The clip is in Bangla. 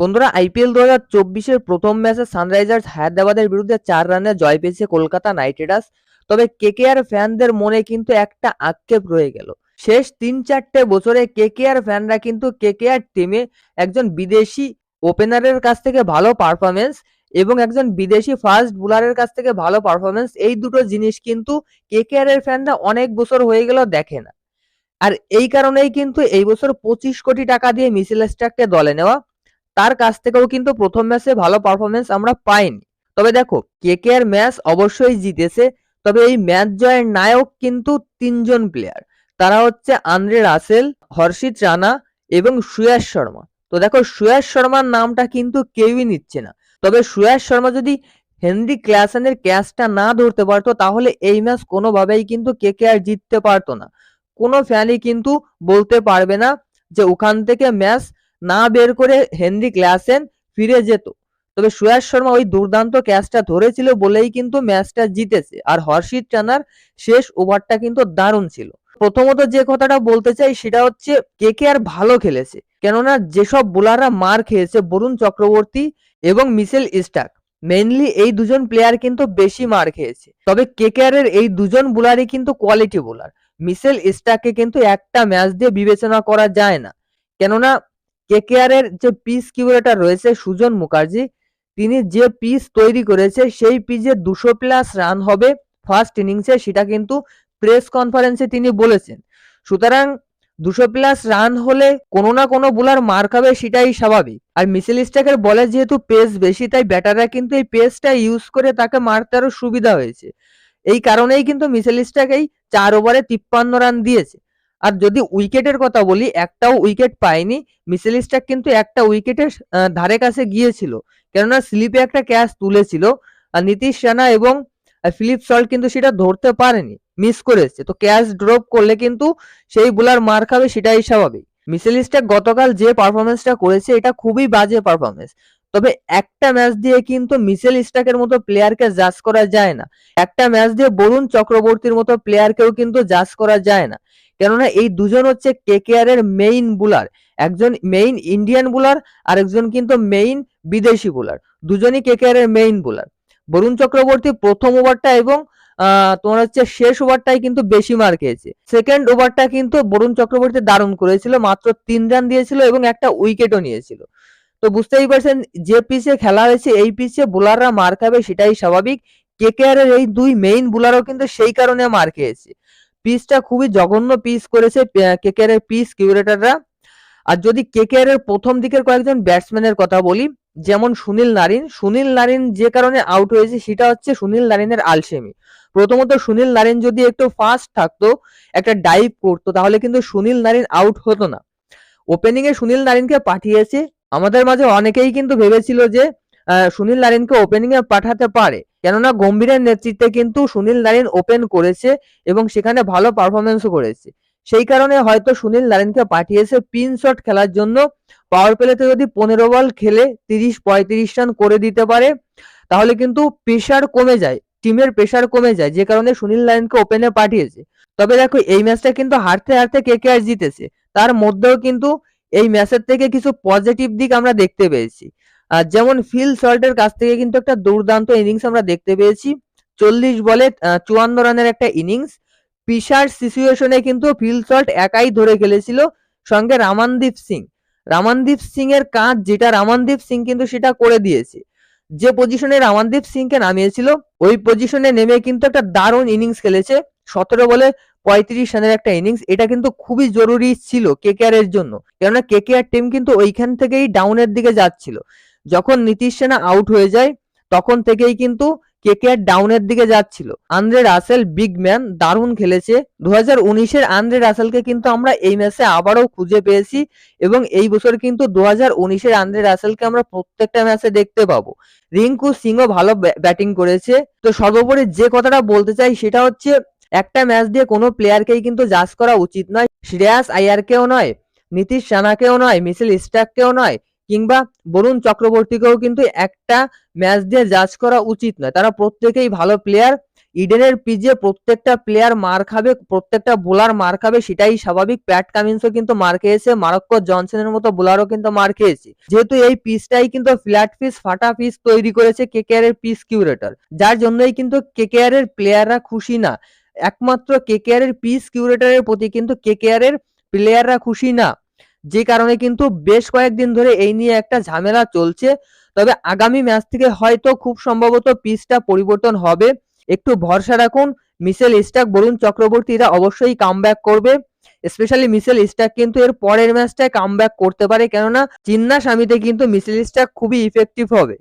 বন্ধুরা আইপিএল দু হাজার চব্বিশের প্রথম ম্যাচে সানরাইজার্স হায়দ্রাবাদের বিরুদ্ধে চার রানে জয় পেয়েছে কলকাতা নাইট রাইডার্স। তবে কেকেআর ফ্যানদের মনে কিন্তু একটা আক্ষেপ রয়ে গেল। শেষ তিন চারটে বছরে কেকেআর ফ্যানরা কিন্তু কেকেআর টিমে একজন বিদেশি ওপেনারের কাছ থেকে ভালো পারফরমেন্স এবং একজন বিদেশি ফাস্ট বোলারের কাছ থেকে ভালো পারফরমেন্স এই দুটো জিনিস কিন্তু কেকেআর এর ফ্যানরা অনেক বছর হয়ে গেল দেখে না। আর এই কারণেই কিন্তু এই বছর পঁচিশ কোটি টাকা দিয়ে মিসেল স্টাককে দলে নেওয়া তার কাছ থেকেও কিন্তু প্রথম ম্যাচে ভালো পারফরমেন্স আমরা পাইনি। তবে দেখো কেকেআর ম্যাচ অবশ্যই জিতেছে, তবে এই ম্যাচ জয়ের নায়ক কিন্তু তিনজন প্লেয়ার তারা হচ্ছে আন্দ্রে রাসেল, হর্ষিত রানা এবং সুয়াস শর্মা। তো দেখো, সুয়াস শর্মার নামটা কিন্তু কেউই নিচ্ছে না। তবে সুয়াস শর্মা যদি হেনরি ক্লাসনের ক্যাচটা না ধরতে পারতো, তাহলে এই ম্যাচ কোনোভাবেই কিন্তু কে কে কেকেআর জিততে পারতো না। কোনো ফ্যানই কিন্তু বলতে পারবে না যে ওখান থেকে ম্যাচ না বের করে হেনরি ক্লাসেন ফিরে যেত। তবে সুয়াস শর্মা ওই দুর্দান্ত ক্যাচটা ধরেছিল বলেই কিন্তু ম্যাচটা জিতেছে। আর হর্ষিত টানার শেষ ওভারটা কিন্তু দারুণ ছিল। প্রথমত যে কথাটা বলতে চাই সেটা হচ্ছে, কে কে আর ভালো খেলেছে? কেননা যেসব বোলাররা মার খেয়েছে, বরুণ চক্রবর্তী এবং মিসেল স্টাক মেইনলি এই দুজন প্লেয়ার কিন্তু বেশি মার খেয়েছে। তবে কেকেআর এর এই দুজন বোলারই কিন্তু কোয়ালিটি বোলার। মিসেল স্টাককে কিন্তু একটা ম্যাচ দিয়ে বিবেচনা করা যায় না। কেননা কেকেআর এর যে পিস কিউরেটার রয়েছে সুজন মুখার্জি, তিনি যে পিচ তৈরি করেছে সেই পিচে দুশো প্লাস রান হবে ফার্স্ট ইনিংসে সেটা কিন্তু প্রেস কনফারেন্সে তিনি বলেছেন। সুতরাং দুশো প্লাস রান হলে কোনো না কোনো বোলার মার খাবে সেটাই স্বাভাবিক। আর মিসেল স্টাকের বলে যেহেতু পেস বেশি, তাই ব্যাটাররা কিন্তু এই পেসটা ইউজ করে তাকে মারতে আরও সুবিধা হয়েছে। এই কারণেই কিন্তু মিসেল স্টাক এই চার ওভারে তিপ্পান্ন রান দিয়েছে। আর যদি উইকেটের কথা বলি, একটাও উইকেট পায়নি। মিসেল স্টাক কিন্তু একটা উইকেটের ধারে কাছে গিয়েছিল। কেননা স্লিপে একটা ক্যাচ তুলেছিল। আর নীতিশ রানা এবং ফিলিপ সল্ট কিন্তু সেটা ধরতে পারেনি। মিস করেছে। তো ক্যাচ ড্রপ করলে কিন্তু সেই বোলার মার খাবে সেটাই স্বাভাবিক। মিসেল স্টাক গতকাল যে পারফরমেন্সটা করেছে, এটা খুবই বাজে পারফরমেন্স তবে একটা ম্যাচ দিয়ে কিন্তু মিসেল স্টাকের মতো প্লেয়ারকে জাজ করা যায় না। একটা ম্যাচ দিয়ে বরুণ চক্রবর্তীর মতো প্লেয়ারকেও কিন্তু জাজ করা যায় না। কেননা এই দুজন হচ্ছে কেকেআর এর মেইন বোলার একজন মেইন ইন্ডিয়ান বোলার আর একজন কিন্তু মেইন বিদেশি বোলার দুজনই কেকেআর এর মেইন বোলার বরুণ চক্রবর্তী প্রথম ওভারটা এবং তোমার হচ্ছে শেষ ওভারটাই কিন্তু বেশি মার খেয়েছে। সেকেন্ড ওভারটা কিন্তু বরুণ চক্রবর্তী দারুণ করেছিল, মাত্র তিন রান দিয়েছিল এবং একটা উইকেটও নিয়েছিল। তো বুঝতেই পারছেন, যে পিচে খেলা হয়েছে, এই পিচে বোলাররা মার খাবে সেটাই স্বাভাবিক। কেকেআর এর এই দুই মেইন বোলারও কিন্তু সেই কারণে মার খেয়েছে। পিচটা খুবই জঘন্য পিস করেছে কেকেআর পিস কিউরেটাররা আর যদি কেকেআর এর প্রথম দিকের কয়েকজন ব্যাটসম্যানের কথা বলি, যেমন সুনীল নারিন সুনীল নারিন যে কারণে আউট হয়েছে সেটা হচ্ছে সুনীল নারিনের আলসেমি প্রথমত সুনীল নারিন যদি একটু ফাস্ট থাকতো, একটা ডাইভ করতো, তাহলে কিন্তু সুনীল নারিন আউট হতো না। ওপেনিং এ সুনীল নারিনকে পাঠিয়েছে, আমাদের মাঝে অনেকেই কিন্তু ভেবেছিল যে সুনীল নারিনকে ওপেনিং এ পাঠাতে পারে। কেননা গম্ভীরের নেতৃত্বে কিন্তু সুনীল নারিন ওপেন করেছে এবং সেখানে ভালো পারফরমেন্সও করেছে। সেই কারণে হয়তো সুনীল নারিনকে পাঠিয়েছে পিন শট খেলার জন্য। পাওয়ার প্লেতে যদি পনেরো বল খেলে তিরিশ, পঁয়ত্রিশ রান করে দিতে পারে, তাহলে কিন্তু প্রেশার কমে যায় টিমের প্রেশার কমে যায়, যে কারণে সুনীল নারিনকে ওপেনে পাঠিয়েছে। তবে দেখো, এই ম্যাচটা কিন্তু হারতে হারতে কে কে আর জিতেছে। তার মধ্যেও কিন্তু এই ম্যাচের থেকে কিছু পজিটিভ দিক আমরা দেখতে পেয়েছি। যেমন ফিল সল্টের কাছ থেকে কিন্তু একটা দুর্দান্ত ইনিংস আমরা দেখতে পেয়েছি। চল্লিশ বলে চুয়ান্ন রানের একটা ইনিংস পিসার সিচুয়েশনে কিন্তু ফিল সল্ট একাই ধরে খেলেছিল, সঙ্গে রামানদীপ সিং। রামানদীপ সিং এর কাজ যেটা রামানদীপ সিং কিন্তু সেটা করে দিয়েছে। যে পজিশনে রামানদীপ সিংকে নামিয়েছিল, ওই পজিশনে নেমে কিন্তু একটা দারুণ ইনিংস খেলেছে। সতেরো বলে পঁয়ত্রিশ রানের একটা ইনিংস এটা কিন্তু খুবই জরুরি ছিল কেকেআর এর জন্য। কেননা কেকেআর টিম কিন্তু ওইখান থেকেই ডাউনের দিকে যাচ্ছিল। যখন নীতিশ সেনা আউট হয়ে যায়, তখন থেকেই কিন্তু কেকেআর ডাউনের দিকে যাচ্ছিল। আন্দ্রে রাসেল বিগ ম্যান দারুণ খেলেছে। দু হাজার উনিশের আন্দ্রে রাসেলকে কিন্তু আমরা এই ম্যাচে আবারও খুঁজে পেয়েছি এবং এই বছর কিন্তু দু হাজার উনিশের আন্দ্রে রাসেলকে আমরা প্রত্যেকটা ম্যাচে দেখতে পাবো। রিঙ্কু সিংও ভালো ব্যাটিং করেছে। তো সর্বোপরি যে কথাটা বলতে চাই সেটা হচ্ছে, একটা ম্যাচ দিয়ে কোনো প্লেয়ারকেই কিন্তু জাজ করা উচিত নয়। শ্রেয়াস আয়ারকেও নয়, নীতিশ রানাকেও নয়, মিসেল স্টাককেও নয়। কিংবা বরুণ চক্রবর্তীকেও কিন্তু একটা ম্যাচ দিয়ে জাজ করা উচিত নয়। তারা প্রত্যেকেই ভালো প্লেয়ার ইডেনের পিচে প্রত্যেকটা প্লেয়ার মার খাবে, প্রত্যেকটা বোলার মার খাবে, সেটাই স্বাভাবিক। প্যাট কামিন্সও কিন্তু মার খেয়েছে, মারক্কো জনসনের মতো বোলারও কিন্তু মার খেয়েছে। যেহেতু এই পিচটাই কিন্তু ফ্ল্যাট পিস ফাটা পিচ তৈরি করেছে কেকেআর এর পিচ কিউরেটর যার জন্যই কিন্তু কেকেআর এর প্লেয়াররা খুশি না। একমাত্র কেকেআর এর পিচ কিউরেটরের প্রতি কিন্তু কেকেআর এর প্লেয়াররা খুশি না। যে কারণে কিন্তু বেশ কয়েকদিন ধরে এই নিয়ে একটা ঝামেলা চলছে। তবে আগামী ম্যাচ থেকে হয়তো খুব সম্ভবত পিচটা পরিবর্তন হবে। একটু ভরসা রাখুন, মিসেল স্টাক বরুণ চক্রবর্তীরা অবশ্যই কামব্যাক করবে। স্পেশালি মিসেল স্টাক কিন্তু এর পরের ম্যাচটায় কামব্যাক করতে পারে। কেননা চিন্না স্বামীতে কিন্তু মিসেল স্টাক খুবই ইফেক্টিভ হবে।